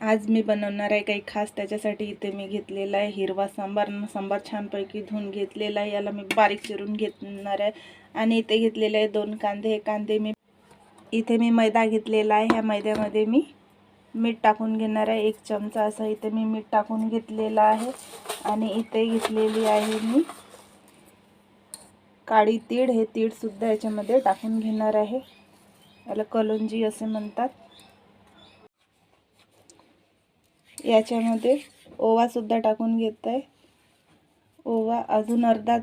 आज मी बनवणार आहे काही खास त्याच्यासाठी इथे मी घेतलेला आहे हिरवा सांबार. सांबार छानपैकी धुवून घेतलेला आहे. याला मी बारीक चिरून घेणार आहे. आणि इथे घेतलेले आहे दोन कांदे. हे कांदे मी इथे मी मैदा घेतलेला आहे. ह्या मैद्यामध्ये मी मीठ टाकून घेणार आहे. एक चमचा असा इथे मी मीठ टाकून घेतलेला आहे. आणि इथे घेतलेली आहे मी काळी तीळ. हे तीळसुद्धा याच्यामध्ये टाकून घेणार आहे. याला कलोंजी असे म्हणतात. याच्यामध्ये ओवासुद्धा टाकून घेत आहे ओवा अजून अर्धा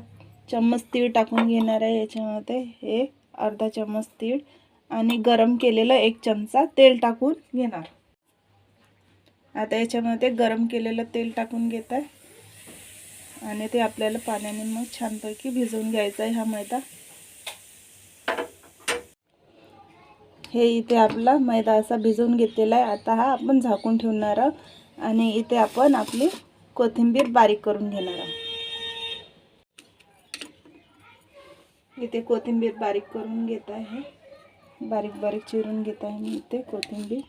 चम्मच तीळ टाकून घेणार आहे याच्यामध्ये. हे अर्धा चम्मच तीळ आणि गरम केलेलं एक चमचा तेल टाकून घेणार. आता याच्यामध्ये गरम केलेलं तेल टाकून घेत आहे आणि ते आपल्याला पाण्याने मग छानपैकी भिजवून घ्यायचं आहे हा मैदा. हे इथे आपला मैदा असा भिजवून घेतलेला आहे. आता हा आपण झाकून ठेवणार आहोत. आणि इथे आपण आपली कोथिंबीर बारीक करून घेणार आहोत. इथे कोथिंबीर बारीक करून घेत आहे. बारीक बारीक चिरून घेत आहे मी इथे कोथिंबीर.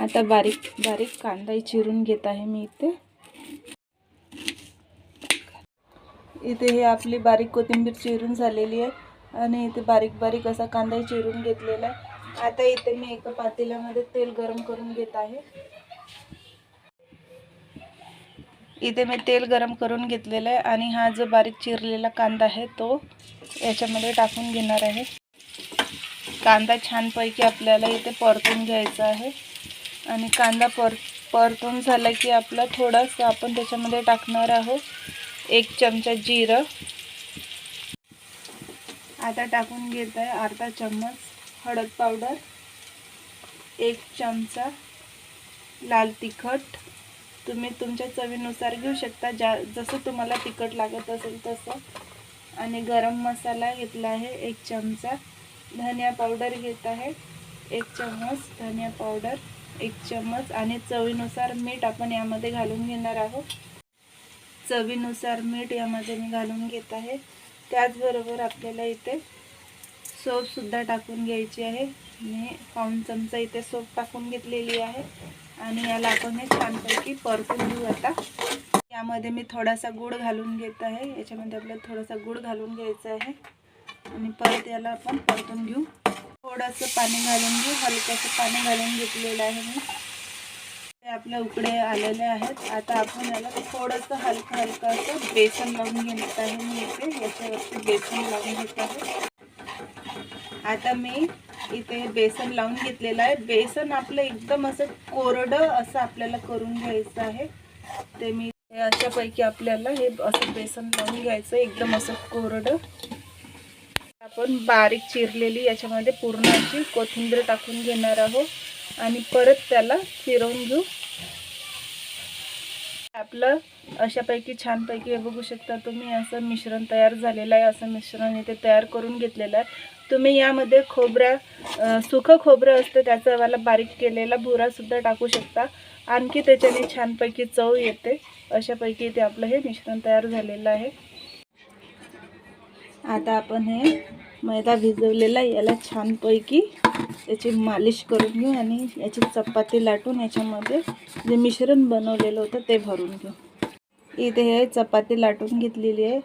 आता बारीक बारीक कांदाही चिरून घेत आहे मी इथे. इथे हे आपली बारीक कोथिंबीर चिरून झालेली आहे. आणि इथे बारीक बारीक असा कांदाही चिरून घेतलेला आहे. आता इथे मी एका पातेल्यामध्ये तेल गरम करून घेत आहे. इथे मी तेल गरम करून घेतलेलं आहे आणि हा जो बारीक चिरलेला कांदा आहे तो याच्यामध्ये टाकून घेणार आहे. कांदा छानपैकी आपल्याला इथे परतून घ्यायचा आहे. आणि कांदा पर परतून झाला की आपला थोडंसं आपण त्याच्यामध्ये टाकणार आहोत एक चमचा जिरं. आता टाकून घेत आहे अर्धा चम्मच. हळद पावडर एक चमचा लाल तिखट. तुम्ही तुमच्या चवीनुसार घेऊ शकता. ज्या जसं तुम्हाला तिखट लागत असेल तसं. आणि गरम मसाला घेतला आहे एक चमचा. धनिया पावडर घेत आहे एक चम्मच धनिया पावडर एक चम्मच आणि चवीनुसार मीठ आपण यामध्ये घालून घेणार आहोत. चवीनुसार मीठ यामध्ये मी घालून घेत आहे. त्याचबरोबर आपल्याला इथे सोपसुद्धा टाकून घ्यायची आहे. मी पाऊन चमचा इथे सोप टाकून घेतलेली आहे. आणि याला आपण हे छानपैकी परतून घेऊ आता. यामध्ये मी थोडासा गूळ घालून घेत आहे. याच्यामध्ये आपल्याला थोडासा गूळ घालून घ्यायचा आहे. आणि परत याला आपण परतून घेऊ. थोडंसं पाणी घालून घेऊ. हलकंसं पाणी घालून घेतलेलं आहे मी. ते आपल्या उकडे आलेले आहेत. आता आपण याला थोडंसं हलकं हलकं असं बेसन लावून घेत आहे मी इथे. याच्यावरती बेसन लावून घेत आहे. आता मी इथे बेसन लावून घेतलेलं आहे. बेसन आपलं एकदम असं कोरडं असं आपल्याला करून घ्यायचं आहे. ते मी अशापैकी आपल्याला हे असं बेसन लावून घ्यायचं एकदम असं कोरडं. आपण बारीक चिरलेली याच्यामध्ये पूर्ण अशी कोथिंबीर टाकून घेणार आहोत आणि परत त्याला फिरवून घेऊ. आपलं अशापैकी छानपैकी हे बघू शकता तुम्ही असं मिश्रण तयार झालेलं आहे असं मिश्रण इथे तयार करून घेतलेलं आहे. तुम्ही यामध्ये खोबऱ्या सुखं खोबरं असतं त्याचा वाला बारीक केलेला भुरासुद्धा टाकू शकता. आणखी त्याच्याने छानपैकी चव येते. अशापैकी इथे आपलं हे मिश्रण तयार झालेलं आहे. आता आपण हे मैदा भिजवलेला याला छानपैकी याची मालिश करून घेऊ आणि याची चपाती लाटून याच्यामध्ये जे मिश्रण बनवलेलं होतं ते भरून घेऊ. इथे हे चपाती लाटून घेतलेली आहे.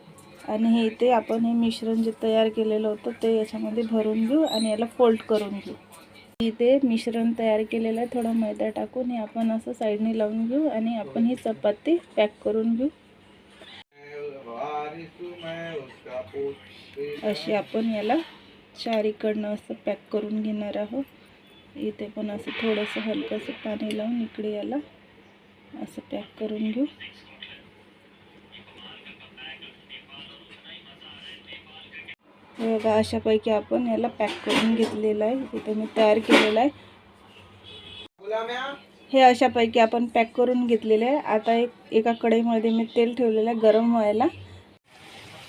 आणि हे इथे आपण हे मिश्रण जे तयार केलेलं होतं ते याच्यामध्ये भरून घेऊ आणि याला फोल्ड करून घेऊ. इथे मिश्रण तयार केलेलं आहे थोडा मैदा टाकून हे आपण असं साईडने लावून घेऊ आणि आपण ही चपाती पॅक करून घेऊ. अशी आपण याला चारीकडनं असं पॅक करून घेणार आहोत. इथे पण असं थोडंसं हलकंसं पाणी लावून इकडे याला असं पॅक करून घेऊ. बघा अशापैकी आपण याला पॅक करून घेतलेलं आहे. इथे मी तयार केलेलं आहे. हे अशापैकी आपण पॅक करून घेतलेले आहे. आता एक एका कढईमध्ये मी तेल ठेवलेलं आहे गरम व्हायला.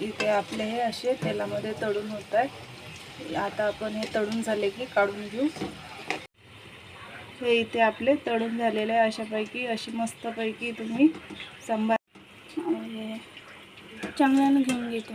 इथे आपले हे असे तेलामध्ये तळून होत आहे आता आपण हे तळून झाले की काढून घेऊ. हे इथे आपले तळून झालेले आहे. अशापैकी अशी मस्तपैकी तुम्ही सांबार चांगल्यानं घेऊन घेतो.